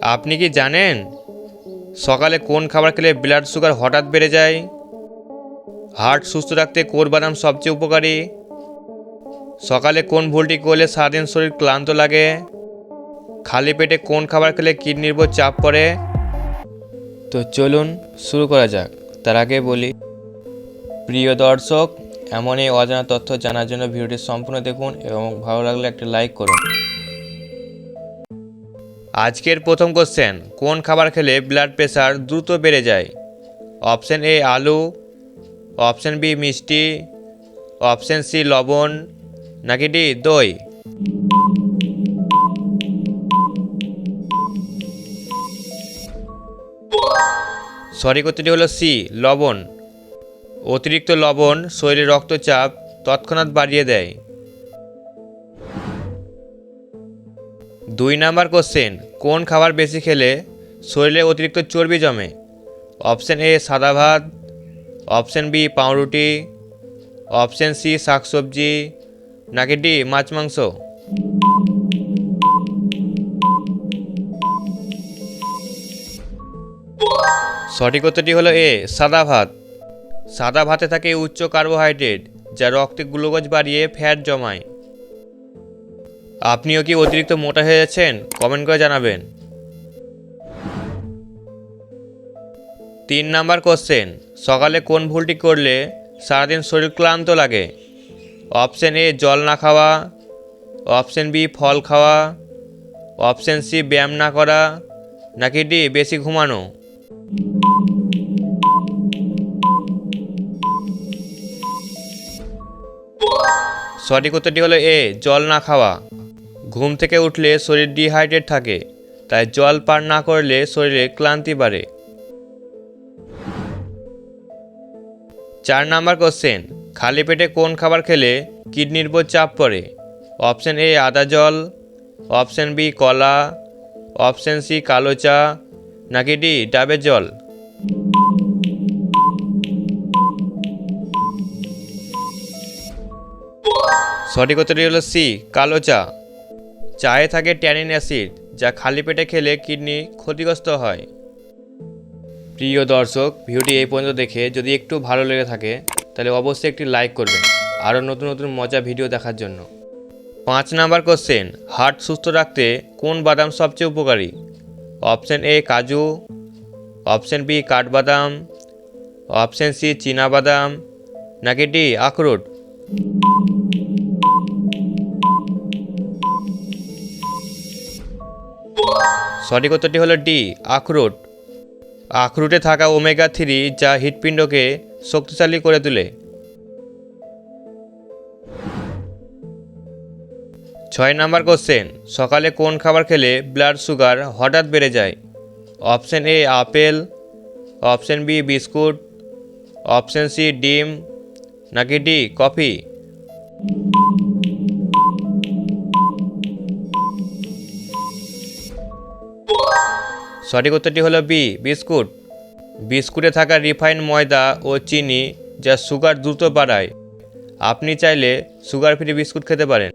আপনি কি জানেন সকালে কোন খাবার খেলে ব্লাড সুগার হঠাৎ বেড়ে যায়? হার্ট সুস্থ রাখতে কোর বাদাম সবচেয়ে উপকারী? সকালে কোন ভুলটি করলে সারাদিন শরীর ক্লান্ত লাগে? খালি পেটে কোন খাবার খেলে কিডনির উপর চাপ পড়ে? তো চলুন শুরু করা যাক। তার আগে বলি, প্রিয় দর্শক, এমনই অজানা তথ্য জানার জন্য ভিডিওটি সম্পূর্ণ দেখুন এবং ভালো লাগলে একটা লাইক করুন। আজকের প্রথম কোশ্চেন কোন খাবার খেলে ব্লাড প্রেশার দ্রুত বেড়ে যায়? অপশন এ আলু অপশন বি মিষ্টি অপশন সি লবণ, নাকি ডি দই? সঠিক উত্তরটি হলো সি লবণ। অতিরিক্ত লবণ শরীরে রক্তচাপ তৎক্ষণাৎ বাড়িয়ে দেয়। দুই নাম্বার কোশ্চেন, কোন খাবার বেশি খেলে শরীরে অতিরিক্ত চর্বি জমে? অপশান এ সাদা ভাত, অপশান বি পাউরুটি, অপশান সি শাকসবজি, নাকি ডি মাছ মাংস? সঠিক উত্তরটি হলো এ, সাদা ভাত। সাদা ভাতে থাকে উচ্চ কার্বোহাইড্রেট, যা রক্তে গ্লুকোজ বাড়িয়ে ফ্যাট জমায়। আপনিও কি অতিরিক্ত মোটা হয়ে যাচ্ছেন? কমেন্ট করে জানাবেন। তিন নাম্বার কোশ্চেন, সকালে কোন ভুলটি করলে সারাদিন শরীর ক্লান্ত লাগে? অপশন এ, জল না খাওয়া। অপশন বি, ফল খাওয়া। অপশন সি, ব্যায়াম না করা। নাকি ডি, বেশি ঘুমানো? সঠিক উত্তরটি হলো এ, জল না খাওয়া। ঘুম থেকে উঠলে শরীর ডিহাইড্রেট থাকে, তাই জল পান না করলে শরীরে ক্লান্তি বাড়ে। চার নাম্বার কোশ্চেন খালি পেটে কোন খাবার খেলে কিডনির উপর চাপ পড়ে? অপশন এ আদা জল অপশন বি কলা অপশন সি কালো চা, নাকি ডি ডাবের জল? সঠিক উত্তরটি হলো সি কালো চা। চায়ে থাকে ট্যানিন অ্যাসিড, যা খালি পেটে খেলে কিডনি ক্ষতিগ্রস্ত হয়। প্রিয় দর্শক, ভিডিওটি এই পর্যন্ত দেখে যদি একটু ভালো লেগে থাকে, তাহলে অবশ্যই একটি লাইক করবেন। আরও নতুন নতুন মজা ভিডিও দেখার জন্য। পাঁচ নাম্বার কোশ্চেন, হার্ট সুস্থ রাখতে কোন বাদাম সবচেয়ে উপকারী? অপশন এ কাজু, অপশন বি কাঠবাদাম, অপশন সি বাদাম, নাকি ডি আখরোট? সঠিক উত্তরটি হলো ডি, আখরোট। আখরুটে থাকা ওমেগা থ্রি যা হৃৎপিণ্ডকে শক্তিশালী করে তোলে। ছয় নাম্বার কোশ্চেন, সকালে কোন খাবার খেলে ব্লাড সুগার হঠাৎ বেড়ে যায়? Option A, apple. Option B, biscuit. Option C, ডিম। নাকি ডি, কফি? সঠিক উত্তরটি হলো বি, বিস্কুট। বিস্কুটে থাকা রিফাইন ময়দা ও চিনি যা সুগার দ্রুত বাড়ায়। আপনি চাইলে সুগার ফ্রি বিস্কুট খেতে পারেন।